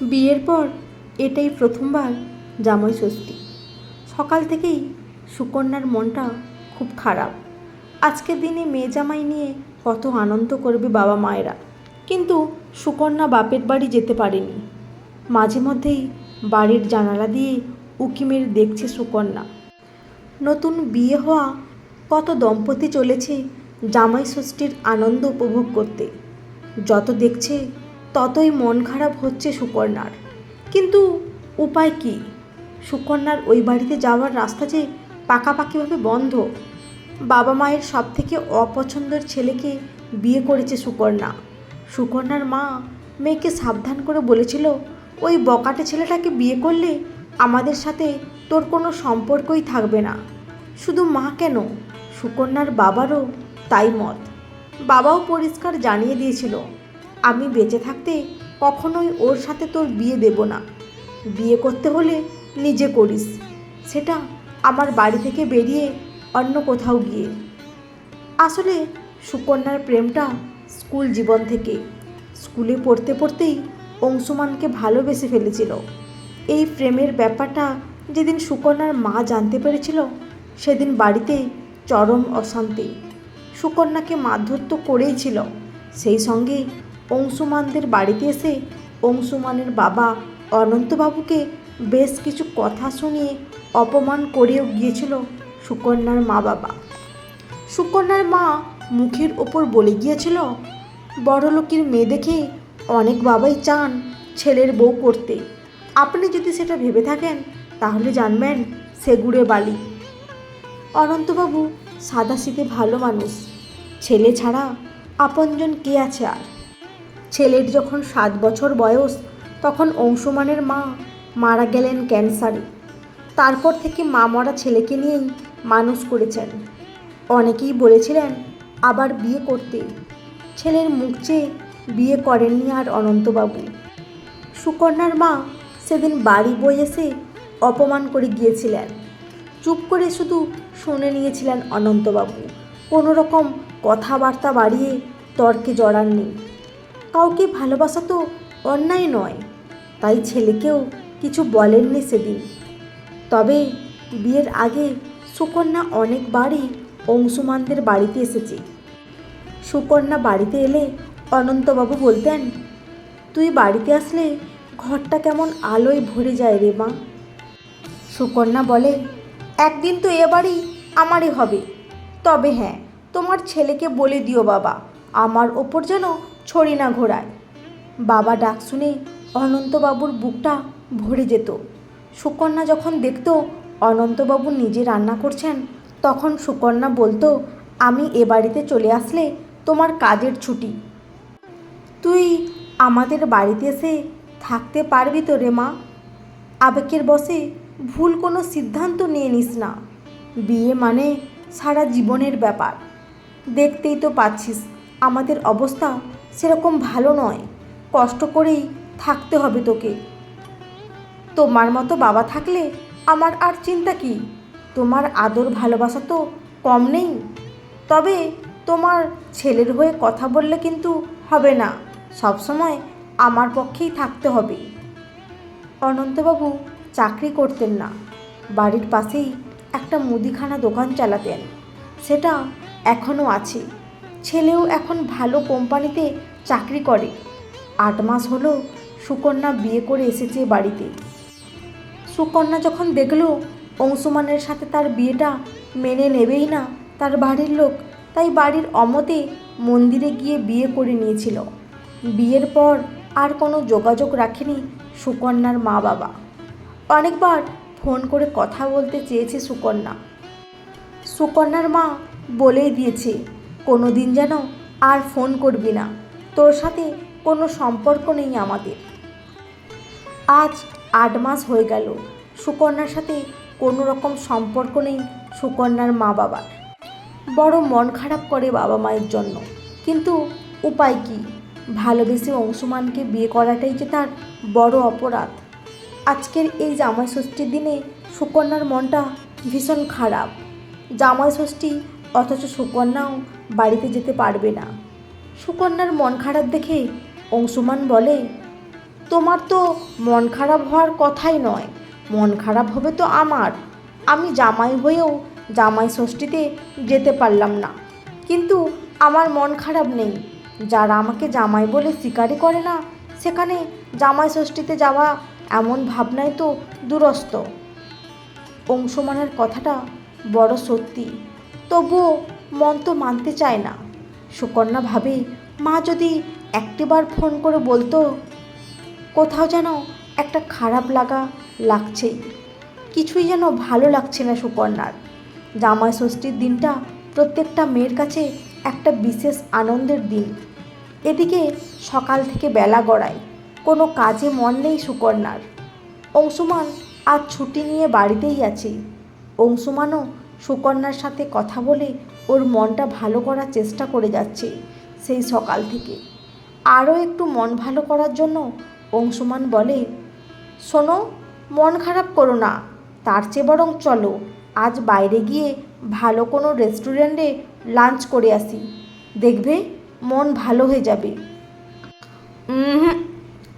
বিয়ের পর এটাই প্রথমবার জামাই ষষ্ঠী। সকাল থেকেই সুকন্যার মনটা খুব খারাপ। আজকের দিনে মেয়ে জামাই নিয়ে কত আনন্দ করবে বাবা মায়েরা। কিন্তু সুকন্যা বাপের বাড়ি যেতে পারেনি। মাঝে মধ্যেই বাড়ির জানালা দিয়ে উকি মেরে দেখছে সুকন্যা। নতুন বিয়ে হওয়া কত দম্পতি চলেছে জামাই ষষ্ঠীর আনন্দ উপভোগ করতে। যত দেখছে ততই মন খারাপ হচ্ছে সুকন্যার। কিন্তু উপায় কি? সুকন্যার ওই বাড়িতে যাওয়ার রাস্তা যে পাকাপাকিভাবে বন্ধ, বাবা মায়ের সব থেকে অপছন্দের ছেলেকে বিয়ে করেছে সুকন্যা। সুকন্যার মা মেয়েকে সাবধান করে বলেছিল, ওই বকাটে ছেলেটাকে বিয়ে করলে আমাদের সাথে তোর কোনো সম্পর্কই থাকবে না। শুধু মা কেন? সুকন্যার বাবারও তাই মত। বাবাও পরিষ্কার জানিয়ে দিয়েছিল আমি বেঁচে থাকতে কখনোই ওর সাথে তোর বিয়ে দেব না। বিয়ে করতে হলে নিজে করিস। সেটা আমার বাড়ি থেকে বেরিয়ে অন্য কোথাও গিয়ে। আসলে সুকন্যার প্রেমটা স্কুল জীবন থেকে। স্কুলে পড়তে পড়তেই অংশুমানকে ভালোবেসে ফেলেছিল। এই প্রেমের ব্যাপারটা যেদিন সুকন্যার মা জানতে পেরেছিল, সেদিন বাড়িতে চরম অশান্তি। সুকন্যাকে মারধর তো করেই ছিল। সেই সঙ্গে অংশুমানদের বাড়িতে এসে অংশুমানের বাবা অনন্তবাবুকে বেশ কিছু কথা শুনিয়ে অপমান করেও গিয়েছিল সুকন্যার মা বাবা। সুকন্যার মা মুখের ওপর বলে গিয়েছিল, বড়লোকের মেয়ে দেখে অনেক বাবাই চান ছেলের বউ করতে। আপনি যদি সেটা ভেবে থাকেন, তাহলে জানবেন সেগুড়ে বালি। অনন্তবাবু সাদা শীতে ভালো মানুষ। ছেলে ছাড়া আপনজন কে আছে আর? ছেলের যখন সাত বছর বয়স, তখন অংশুমানের মা মারা গেলেন ক্যান্সারে। তারপর থেকে মা মরা ছেলেকে নিয়েই মানুষ করেছেন। অনেকেই বলেছিলেন, আবার বিয়ে করতে। ছেলের মুখ চেয়ে, বিয়ে করেননি আর অনন্তবাবু। সুকন্যার মা সেদিন বাড়ি বই এসে অপমান করে গিয়েছিলেন। চুপ করে শুধু শুনে নিয়েছিলেন অনন্তবাবু। কোনো রকম কথাবার্তা বাড়িয়ে তর্কে জড়াননি। কাউকে ভালোবাসা তো অন্যায় নয়। তাই ছেলেকেও কিছু বলেননি সেদিন। তবে বিয়ের আগে সুকন্যা অনেকবারই অংশুমানদের বাড়িতে এসেছে। সুকন্যা বাড়িতে এলে অনন্তবাবু বলতেন, তুই বাড়িতে আসলে ঘরটা কেমন আলোয় ভরে যায় রে মা? সুকন্যা বলে, একদিন তো এ বাড়ি আমারই হবে। তবে হ্যাঁ তোমার ছেলেকে বলে দিও বাবা। আমার ওপর যেন ছড়ি না ঘোরায়। বাবা ডাক শুনে অনন্তবাবুর বুকটা ভরে যেত। সুকন্যা যখন দেখতো অনন্তবাবু নিজে রান্না করছেন, তখন সুকন্যা বলতো, আমি এ বাড়িতে চলে আসলে তোমার কাজের ছুটি। তুই আমাদের বাড়িতে এসে থাকতে পারবি তো রে মা। আবেগের বসে ভুল কোনো সিদ্ধান্ত নিয়ে নিস না। বিয়ে মানে সারা জীবনের ব্যাপার। দেখতেই তো পাচ্ছিস, আমাদের অবস্থা সেরকম ভালো নয়। কষ্ট করেই থাকতে হবে তোকে। তোমার মতো বাবা থাকলে আমার আর চিন্তা কি? তোমার আদর ভালোবাসা তো কম নেই। তবে তোমার ছেলের হয়ে কথা বললে কিন্তু হবে না। সবসময় আমার পক্ষেই থাকতে হবে। অনন্তবাবু চাকরি করতেন না। বাড়ির পাশেই একটা মুদিখানা দোকান চালাতেন। সেটা এখনও আছে। ছেলেও এখন ভালো কোম্পানিতে চাকরি করে। আট মাস হলো সুকন্যা বিয়ে করে এসেছে বাড়িতে। সুকন্যা যখন দেখল অংশুমানের সাথে তার বিয়েটা মেনে নেবেই না, তার বাড়ির লোক, তাই বাড়ির অমতে মন্দিরে গিয়ে বিয়ে করে নিয়েছিল। বিয়ের পর আর কোনো যোগাযোগ রাখেনি সুকন্যার মা বাবা অনেকবার ফোন করে কথা বলতে চেয়েছে সুকন্যা। সুকন্যার মা বলেই দিয়েছে কোনো দিন যেন আর ফোন করবি না। তোর সাথে কোনো সম্পর্ক নেই আমাদের। আজ আট মাস হয়ে গেল। সুকন্যার সাথে কোনো রকম সম্পর্ক নেই সুকন্যার মা বাবার। বড় মন খারাপ করে বাবা মায়ের জন্য। কিন্তু উপায় কি? ভালোবেসে অংশুমানকে বিয়ে করাটাই যে তার বড় অপরাধ। আজকের এই জামাই ষষ্ঠীর দিনে সুকন্যার মনটা ভীষণ খারাপ। জামাই ষষ্ঠী অথচ সুকন্যাও বাড়িতে যেতে পারবে না। সুকন্যার মন খারাপ দেখে অংশুমান বলে, তোমার তো মন খারাপ হওয়ার কথাই নয়, মন খারাপ হবে তো আমার। আমি জামাই হয়েও জামাই ষষ্ঠীতে যেতে পারলাম না। কিন্তু আমার মন খারাপ নেই। যারা আমাকে জামাই বলে স্বীকারই করে না, সেখানে জামাই ষষ্ঠীতে যাওয়া এমন ভাবনাই তো দুরস্ত। অংশমানের কথাটা বড় সত্যি। তবুও মন তো মানতে চায় না। সুকন্যা ভাবে মা যদি একটিবার ফোন করে বলতো, কোথাও যেন একটা খারাপ লাগা লাগছেই। কিছুই যেন ভালো লাগছে না সুকন্যার। জামাই ষষ্ঠীর দিনটা প্রত্যেকটা মেয়ের কাছে একটা বিশেষ আনন্দের দিন। এদিকে সকাল থেকে বেলা গড়ায়, কোনো কাজে মন নেই সুকন্যার। অংশুমান আজ ছুটি নিয়ে বাড়িতেই আছে। অংশুমানও সুকন্যার সাথে কথা বলে ওর মনটা ভালো করার চেষ্টা করে যাচ্ছে সেই সকাল থেকে। আরও একটু মন ভালো করার জন্য অংশুমান বলে, শোনো, মন খারাপ করো না। তার চেয়ে বরং চলো। আজ বাইরে গিয়ে ভালো কোনো রেস্টুরেন্টে লাঞ্চ করে আসি। দেখবে মন ভালো হয়ে যাবে।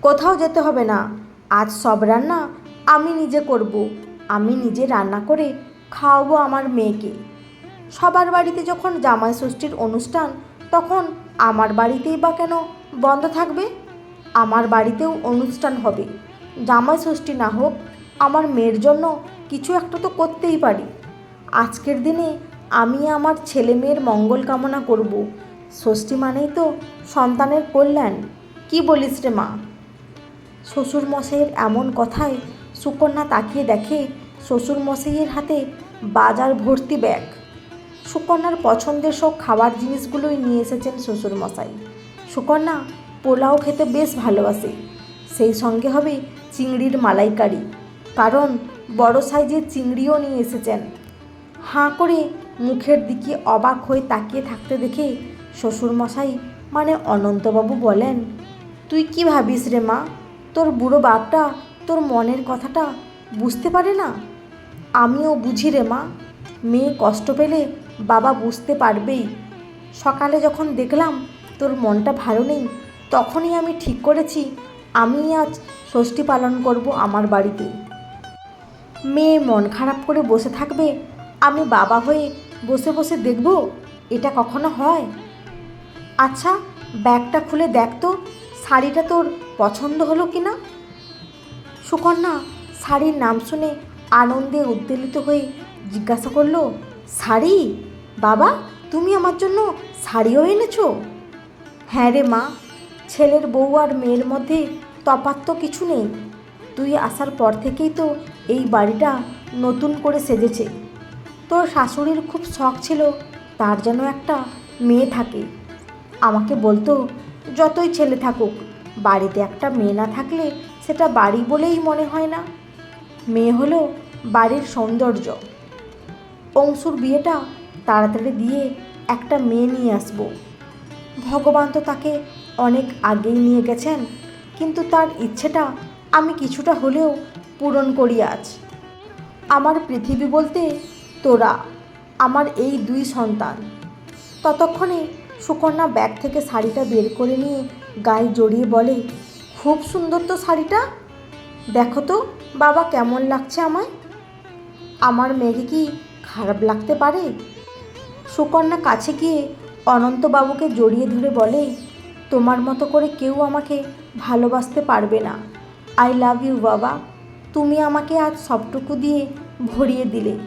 কোথাও যেতে হবে না। আজ সব রান্না আমি নিজে করব। আমি নিজে রান্না করে খাওয়াবো আমার মেয়েকে। সবার বাড়িতে যখন জামাই ষষ্ঠীর অনুষ্ঠান, তখন আমার বাড়িতেই বা কেন বন্ধ থাকবে? আমার বাড়িতেও অনুষ্ঠান হবে। জামাই ষষ্ঠী না হোক, আমার মেয়ের জন্য কিছু একটা তো করতেই পারি। আজকের দিনে আমি আমার ছেলে মেয়ের মঙ্গল কামনা করব। ষষ্ঠী মানেই তো সন্তানের কল্যাণ। কি বলিস রে মা? শ্বশুর মশাইয়ের এমন কথায় সুকন্যা তাকিয়ে দেখে শ্বশুর মশাইয়ের হাতে বাজার ভর্তি ব্যাগ। সুকন্যার পছন্দের সব খাবার জিনিসগুলোই নিয়ে এসেছেন শ্বশুর মশাই সুকন্যা পোলাও খেতে বেশ ভালোবাসে। সেই সঙ্গে হবে চিংড়ির মালাইকারি। কারণ বড় সাইজের চিংড়িও নিয়ে এসেছেন। হাঁ করে মুখের দিকে অবাক হয়ে তাকিয়ে থাকতে দেখে শ্বশুরমশাই মানে অনন্তবাবু বলেন, তুই কি ভাবিস রে মা? তোর বুড়ো বাপটা, তোর মনের কথাটা বুঝতে পারে না? আমিও বুঝি রে মা। মেয়ে কষ্ট পেলে বাবা বুঝতে পারবেই। সকালে যখন দেখলাম তোর মনটা ভালো নেই, তখনই আমি ঠিক করেছি। আমি আজ ষষ্ঠী পালন করব আমার বাড়িতে। মেয়ে মন খারাপ করে বসে থাকবে, আমি বাবা হয়ে বসে বসে দেখব এটা কখনো হয়? আচ্ছা ব্যাগটা খুলে দেখ তো, শাড়িটা তোর পছন্দ হলো কি না সুকন্যা শাড়ির নাম শুনে আনন্দে উদ্বেলিত হয়ে জিজ্ঞাসা করল, শাড়ি? বাবা, তুমি আমার জন্য শাড়িও এনেছো? হ্যাঁ রে মা, ছেলের বউ আর মেয়ের মধ্যে তফাৎ তো কিছু নেই। তুই আসার পর থেকেই তো এই বাড়িটা নতুন করে সেজেছে। তোর শাশুড়ির খুব শখ ছিল, তার যেন একটা মেয়ে থাকে। আমাকে বলতো, যতই ছেলে থাকুক, বাড়িতে একটা মেয়ে না থাকলে সেটা বাড়ি বলেই মনে হয় না। মেয়ে হলো বাড়ির সৌন্দর্য। অংশুর বিয়েটা তাড়াতাড়ি দিয়ে একটা মেয়ে নিয়ে আসব। ভগবান তো তাকে অনেক আগেই নিয়ে গেছেন, কিন্তু তার ইচ্ছেটা আমি কিছুটা হলেও পূরণ করি আজ। আমার পৃথিবী বলতে তোরা, আমার এই দুই সন্তান। ততক্ষণে সুকন্যা ব্যাগ থেকে শাড়িটা বের করে নিয়ে গায়ে জড়িয়ে বলে, খুব সুন্দর তো শাড়িটা। দেখো তো, বাবা কেমন লাগছে আমায়? আমার মেয়েকে কি খারাপ লাগতে পারে? সুকন্যা কাছে গিয়ে অনন্তবাবুকে জড়িয়ে ধরে বলে, তোমার মতো করে কেউ আমাকে ভালোবাসতে পারবে না। আই লাভ ইউ বাবা। তুমি আমাকে আজ সবটুকু দিয়ে ভরিয়ে দিলে।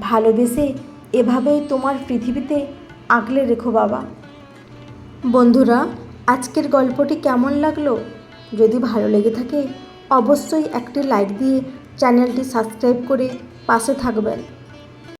ভালোবেসে এভাবেই তোমার পৃথিবীতে আগলে রেখো, বাবা। বন্ধুরা, আজকের গল্পটি কেমন লাগল? যদি ভালো লেগে থাকে অবশ্যই একটি লাইক দিয়ে চ্যানেলটি সাবস্ক্রাইব করে পাশে থাকবেন।